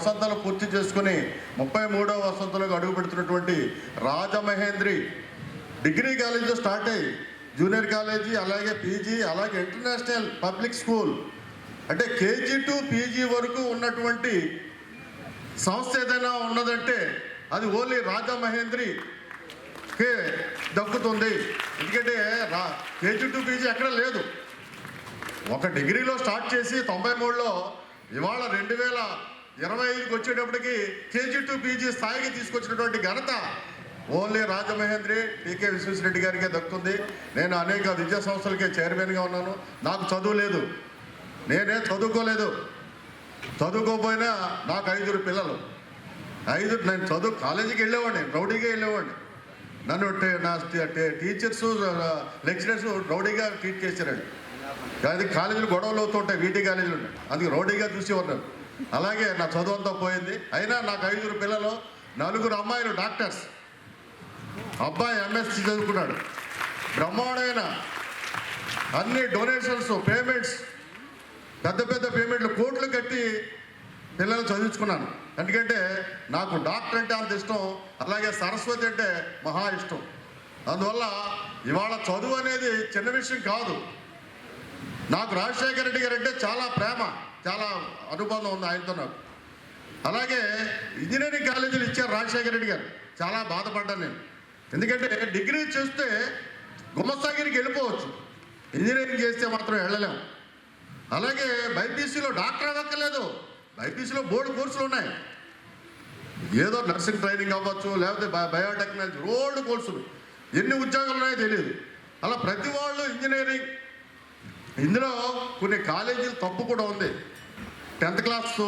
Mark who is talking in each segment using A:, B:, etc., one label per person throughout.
A: వసంతాలు పూర్తి చేసుకుని ముప్పై మూడో వసంతంలోకి అడుగు పెడుతున్నటువంటి రాజమహేంద్రి డిగ్రీ కాలేజీలో స్టార్ట్ అయ్యి జూనియర్ కాలేజీ అలాగే పీజీ అలాగే ఇంటర్నేషనల్ పబ్లిక్ స్కూల్. అంటే కేజీ టు పీజీ వరకు ఉన్నటువంటి సంస్థ ఏదైనా ఉన్నదంటే అది ఓన్లీ రాజా మహేంద్రి కే దక్కుతుంది. ఎందుకంటే రా కేజీ టు పీజీ ఎక్కడ లేదు. ఒక డిగ్రీలో స్టార్ట్ చేసి తొంభై మూడులో ఇవాళ రెండు వేల ఇరవై ఐదుకి వచ్చేటప్పటికి కేజీ టు పీజీ స్థాయికి తీసుకొచ్చినటువంటి ఘనత ఓన్లీ రాజమహేంద్రి టీకే విశ్వేశ్వరరెడ్డి గారికే దక్కుతుంది. నేను అనేక విద్యా సంస్థలకే చైర్మన్గా ఉన్నాను. నాకు చదువు లేదు. నేనే చదువుకోలేదు. చదువుకోపోయినా నాకు ఐదుగురు పిల్లలు. ఐదు నేను చదువు కాలేజీకి వెళ్ళేవాడిని రౌడీగా వెళ్ళేవాడిని. నన్ను నా టీచర్స్ లెక్చరర్స్ రౌడీగా ట్రీట్ చేశారండి. అది కాలేజీలు గొడవలు అవుతుంటాయి వీటి కాలేజీలు. ఉన్నాయి అందుకే రౌడీగా చూసేవారు నన్ను. అలాగే నా చదువు పోయింది. అయినా నాకు ఐదుగురు పిల్లలు నలుగురు అమ్మాయిలు డాక్టర్స్. అబ్బాయి ఎంఎస్సి చదువుకున్నాడు. బ్రహ్మాండమైన అన్ని డొనేషన్స్ పేమెంట్స్ పెద్ద పెద్ద పేమెంట్లు కోట్లు కట్టి పిల్లలు చదివించుకున్నాను. ఎందుకంటే నాకు డాక్టర్ అంటే అంత ఇష్టం అలాగే సరస్వతి అంటే మహా ఇష్టం. అందువల్ల ఇవాళ చదువు అనేది చిన్న విషయం కాదు. నాకు రాజశేఖర రెడ్డి గారు అంటే చాలా ప్రేమ. చాలా అనుబంధం ఉంది ఆయనతో నాకు. అలాగే ఇంజనీరింగ్ కాలేజీలు ఇచ్చారు రాజశేఖర రెడ్డి గారు. చాలా బాధపడ్డాను నేను. ఎందుకంటే డిగ్రీ చేస్తే గుమస్తాగిరికి వెళ్ళిపోవచ్చు. ఇంజనీరింగ్ చేస్తే మాత్రం వెళ్ళలేము. అలాగే బైపీసీలో డాక్టర్ అవ్వక్కర్లేదు. బైపీసీలో బోర్డు కోర్సులు ఉన్నాయి. ఏదో నర్సింగ్ ట్రైనింగ్ అవ్వచ్చు లేకపోతే బయ- బయోటెక్నాలజీ రోడ్డు కోర్సులు. ఎన్ని ఉద్యోగాలు ఉన్నాయో తెలియదు. అలా ప్రతి వాళ్ళు ఇంజనీరింగ్ ఇందులో కొన్ని కాలేజీలు తప్పు కూడా ఉంది. టెన్త్ క్లాస్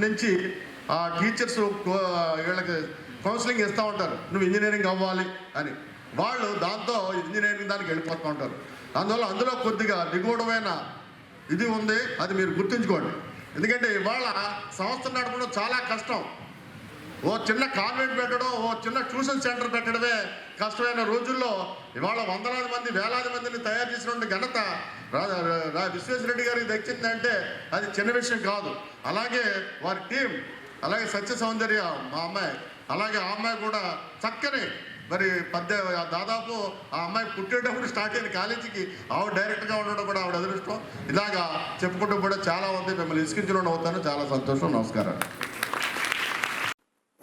A: నుంచి ఆ టీచర్స్ వీళ్ళకి కౌన్సిలింగ్ ఇస్తూ ఉంటారు. నువ్వు ఇంజనీరింగ్ అవ్వాలి అని. వాళ్ళు దాంతో ఇంజనీరింగ్ దానికి వెళ్ళిపోతూ ఉంటారు. అందువల్ల అందులో కొద్దిగా నిగూఢమైన ఇది ఉంది. అది మీరు గుర్తుంచుకోండి. ఎందుకంటే ఇవాళ సంస్థ నడపడం చాలా కష్టం. ఓ చిన్న కాన్వెంట్ పెట్టడం ఓ చిన్న ట్యూషన్ సెంటర్ పెట్టడమే కష్టమైన రోజుల్లో. ఇవాళ వందలాది మంది వేలాది మందిని తయారు చేసినటువంటి ఘనత రా రా- విశ్వేశ్వరరెడ్డి గారికి దక్కిందంటే అది చిన్న విషయం కాదు. అలాగే వారి టీం అలాగే సత్య సౌందర్య మా అమ్మాయి అలాగే ఆ అమ్మాయి కూడా చక్కని మరి పద్దె దాదాపు ఆ అమ్మాయి పుట్టేటప్పుడు స్టార్ట్ అయిన కాలేజీకి ఆవిడ డైరెక్ట్గా ఉండడం కూడా ఆవిడ అదృష్టం. ఇలాగా చెప్పుకుంటూ కూడా చాలా ఉంది మిమ్మల్ని ఇసుకించడం అవుతాను చాలా సంతోషం. నమస్కారం.